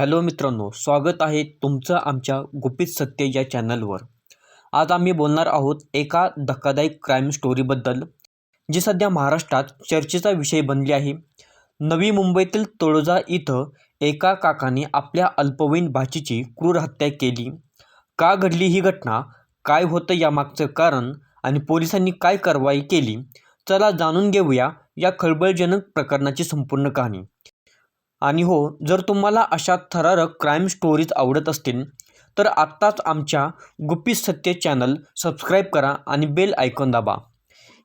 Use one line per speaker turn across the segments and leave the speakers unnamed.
Hello मित्रांनो स्वागत आहे तुमचं आमच्या गुपित सत्य या चॅनलवर. आज आम्ही बोलणार आहोत एका धक्कादायक क्राईम स्टोरीबद्दल जी सध्या महाराष्ट्रात चर्चेचा विषय बनली आहे. नवी मुंबईतील तळोजा इथं एका काकाने आपल्या अल्पवयीन भाचीची क्रूर हत्या केली. का घडली ही घटना काय होतं यामागचं कारण आणि पोलिसांनी काय कारवाई केली चला जाणून घेऊया या खळबळजनक प्रकरणाची संपूर्ण कहाणी. आणि हो जर तुम्हाला अशा थरारक क्राईम स्टोरीज आवडत असतील तर आत्ताच आमच्या गुप्पी सत्य चॅनल सबस्क्राईब करा आणि बेल आयकॉन दाबा.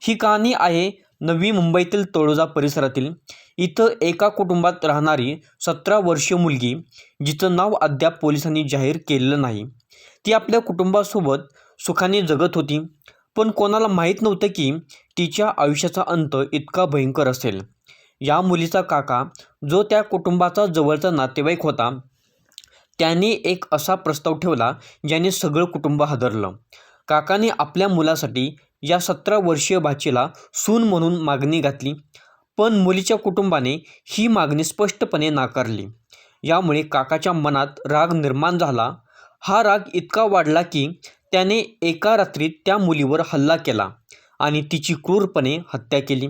ही कहाणी आहे नवी मुंबईतील तळोजा परिसरातील. इथं एका कुटुंबात राहणारी सतरा वर्षीय मुलगी जिचं नाव अद्याप पोलिसांनी जाहीर केलेलं नाही. ती आपल्या कुटुंबासोबत सुखाने जगत होती पण कोणाला माहीत नव्हतं की तिच्या आयुष्याचा अंत इतका भयंकर असेल. या मुलीचा काका जो त्या कुटुंबाचा जवळचा नातेवाईक होता त्याने एक असा प्रस्ताव ठेवला ज्याने सगळं कुटुंब हादरलं. काकाने आपल्या मुलासाठी या सतरा वर्षीय भाचीला सून म्हणून मागणी घातली पण मुलीच्या कुटुंबाने ही मागणी स्पष्टपणे नाकारली. यामुळे काकाच्या मनात राग निर्माण झाला. हा राग इतका वाढला की त्याने एका रात्रीत त्या मुलीवर हल्ला केला आणि तिची क्रूरपणे हत्या केली.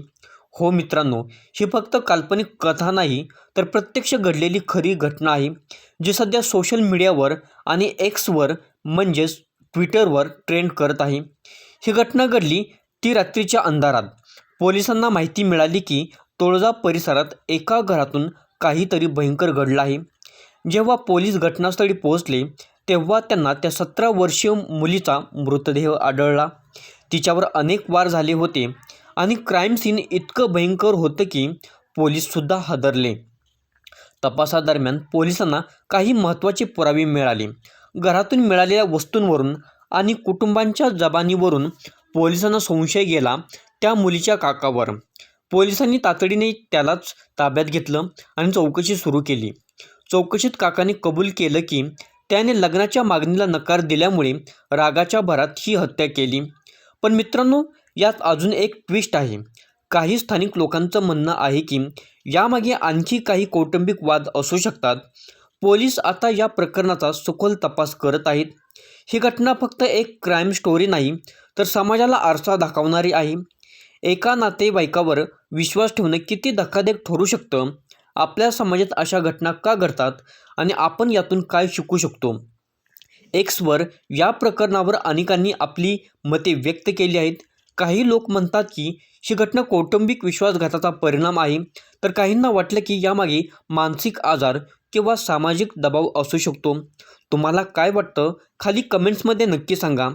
हो मित्रांनो ही फक्त काल्पनिक कथा नाही तर प्रत्यक्ष घडलेली खरी घटना आहे जी सध्या सोशल मीडियावर आणि एक्सवर म्हणजेच ट्विटरवर ट्रेंड करत आहे. ही घटना घडली ती रात्रीच्या अंधारात. पोलिसांना माहिती मिळाली की तोळजा परिसरात एका घरातून काहीतरी भयंकर घडलं आहे. जेव्हा पोलीस घटनास्थळी पोहोचले तेव्हा त्यांना त्या सतरा वर्षीय मुलीचा मृतदेह आढळला. तिच्यावर अनेक वार झाले होते. आणि क्राईम सीन इतकं भयंकर होतं की पोलीससुद्धा हादरले. तपासादरम्यान पोलिसांना काही महत्त्वाचे पुरावे मिळाले. घरातून मिळालेल्या वस्तूंवरून आणि कुटुंबांच्या जबानीवरून पोलिसांना संशय गेला त्या मुलीच्या काकावर. पोलिसांनी तातडीने त्यालाच ताब्यात घेतलं आणि चौकशी सुरू केली. चौकशीत काकाने कबूल केलं की त्याने लग्नाच्या मागणीला नकार दिल्यामुळे रागाच्या भरात ही हत्या केली. पण मित्रांनो यात अजून एक ट्विस्ट आहे. काही स्थानिक लोकांचं म्हणणं आहे की यामागे आणखी काही कौटुंबिक वाद असू शकतात. पोलीस आता या प्रकरणाचा सखोल तपास करत आहेत. ही घटना फक्त एक क्राईम स्टोरी नाही तर समाजाला आरसा दाखवणारी आहे. एका नातेवाईकावर विश्वास ठेवणं किती धक्कादायक ठरू शकतं? आपल्या समाजात अशा घटना का घडतात? आणि आपण यातून काय शिकू शकतो? एक्सवर या प्रकरणावर अनेकांनी आपली मते व्यक्त केली आहेत. काही लोक म्हणतात की ही घटना कौटुंबिक विश्वासघाताचा परिणाम आहे. तर काहींना वाटलं की यामागे मानसिक आजार किंवा सामाजिक दबाव असू शकतो. तुम्हाला काय वाटतं? खाली कमेंट्समध्ये नक्की सांगा.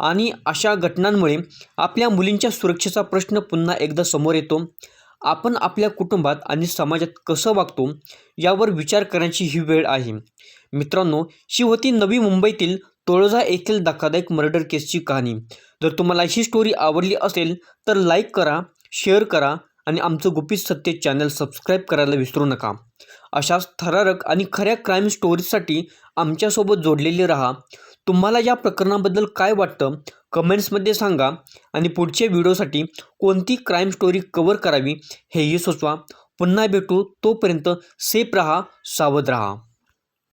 आणि अशा घटनांमुळे आपल्या मुलींच्या सुरक्षेचा प्रश्न पुन्हा एकदा समोर येतो. आपण आपल्या कुटुंबात आणि समाजात कसं वागतो यावर विचार करण्याची ही वेळ आहे. मित्रांनो ही होती नवी मुंबईतील तोळजा येथील धक्कादायक मर्डर केसची कहाणी. जर तुम्हाला ही स्टोरी आवडली असेल तर लाईक करा शेअर करा आणि आमचं गुपित सत्य चॅनल सबस्क्राईब करायला विसरू नका. अशाच थरारक आणि खऱ्या क्राईम स्टोरीजसाठी आमच्यासोबत जोडलेले राहा. तुम्हाला या प्रकरणाबद्दल काय वाटतं कमेंट्समध्ये सांगा आणि पुढच्या व्हिडिओसाठी कोणती क्राईम स्टोरी कवर करावी हेही सुचवा पुन्हा भेटू तोपर्यंत सेफ रहा सावध रहा.